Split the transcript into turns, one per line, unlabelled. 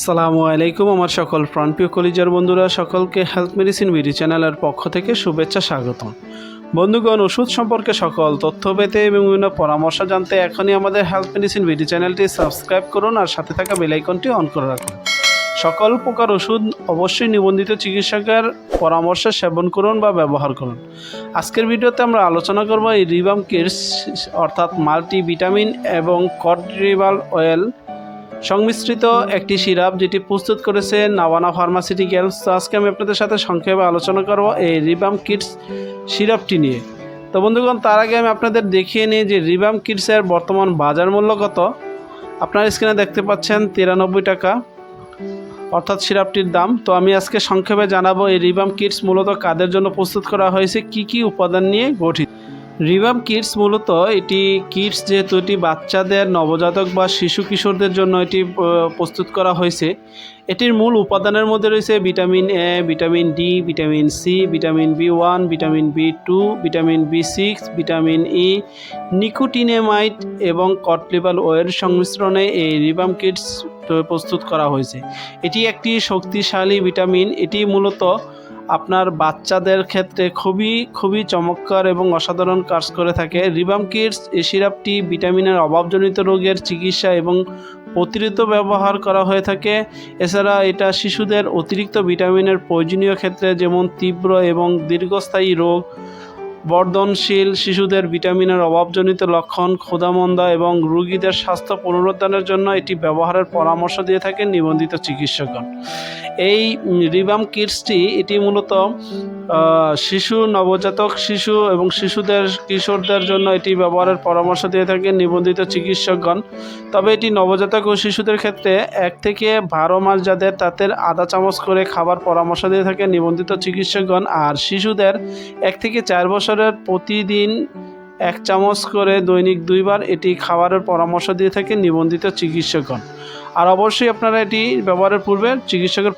সালামু আলাইকুম আমার সকল প্রাণপ্রিয় কলিজার বন্ধুরা, সকলকে হেলথ মেডিসিন বিডি চ্যানেলের পক্ষ থেকে শুভেচ্ছা স্বাগতম। বন্ধুগণ, ওষুধ সম্পর্কে সকল তথ্য পেতে এবং বিভিন্ন পরামর্শ জানতে এখনই আমাদের হেলথ মেডিসিন বিডি চ্যানেলটি সাবস্ক্রাইব করুন আর সাথে থাকা বেলাইকনটি অন করে রাখুন। সকল প্রকার ওষুধ অবশ্যই নিবন্ধিত চিকিৎসকের পরামর্শ সেবন করুন বা ব্যবহার করুন। আজকের ভিডিওতে আমরা আলোচনা করব এই রিবাম কিডস, অর্থাৎ মাল্টি ভিটামিন এবং কডরিবাল অয়েল সংমিশ্রিত একটি সিরাপ যেটি প্রস্তুত করেছে নাওয়ানা ফার্মাসিউটিক্যালস। তো আজকে আমি আপনাদের সাথে সংক্ষেপে আলোচনা করব এই রিবাম কিডস সিরাপটি নিয়ে। তো বন্ধুগণ, তার আগে আমি আপনাদের দেখিয়ে নিই যে রিবাম কিডসের বর্তমান বাজার মূল্য কত। আপনার স্ক্রিনে দেখতে পাচ্ছেন তিরানব্বই টাকা, অর্থাৎ সিরাপটির দাম। তো আমি আজকে সংক্ষেপে জানাব এই রিবাম কিডস মূলত কাদের জন্য প্রস্তুত করা হয়েছে, কি কি উপাদান নিয়ে গঠিত। রিবাম কিডস মূলত এটি কিডস যেহেতু এটি বাচ্চাদের, নবজাতক বা শিশু কিশোরদের জন্য এটি প্রস্তুত করা হয়েছে। এটির মূল উপাদানের মধ্যে রয়েছে vitamin A vitamin D vitamin C vitamin B one vitamin B two vitamin B six vitamin E nicotinamide এবং কটলিবাল ওয়ের সংমিশ্রণে এই রিবাম কিডস প্রস্তুত করা হয়েছে। এটি একটি শক্তিশালী ভিটামিন। এটি মূলত আপনার বাচ্চাদের ক্ষেত্রে খুবই খুবই চমৎকার এবং অসাধারণ কাজ করে থাকে। রিবাম কিডস এই সিরাপটি ভিটামিনের অভাবজনিত রোগের চিকিৎসা এবং অতিরিক্ত ব্যবহার করা হয়ে থাকে। এছাড়া এটা শিশুদের অতিরিক্ত ভিটামিনের প্রয়োজনীয় ক্ষেত্রে যেমন তীব্র এবং দীর্ঘস্থায়ী রোগ বর্ধনশীল শিশুদের ভিটামিনের অভাবজনিত লক্ষণ, ক্ষুধামন্দা এবং রোগীদের স্বাস্থ্য পুনরুদ্ধারের জন্য এটি ব্যবহারের পরামর্শ দিয়ে থাকেন নিবন্ধিত চিকিৎসকগণ। এই রিবাম কিটসটি এটি মূলত শিশু, নবজাতক শিশু এবং শিশুদের, কিশোরদের জন্য এটি ব্যবহারের পরামর্শ দিয়ে থাকেন নিবন্ধিত চিকিৎসকগণ। তবে এটি নবজাতক ও শিশুদের ক্ষেত্রে এক থেকে বারো মাস যাদের তাদের আধা চামচ করে খাবার পরামর্শ দিয়ে থাকেন নিবন্ধিত চিকিৎসকগণ, আর শিশুদের এক থেকে চার বছরের প্রতিদিন এক চামচ করে দৈনিক দুইবার এটি খাবারের পরামর্শ দিয়ে থাকে নিবন্ধিত চিকিৎসকগণ। আর অবশ্যই আপনারা এটি ব্যবহারের পূর্বে চিকিৎসকের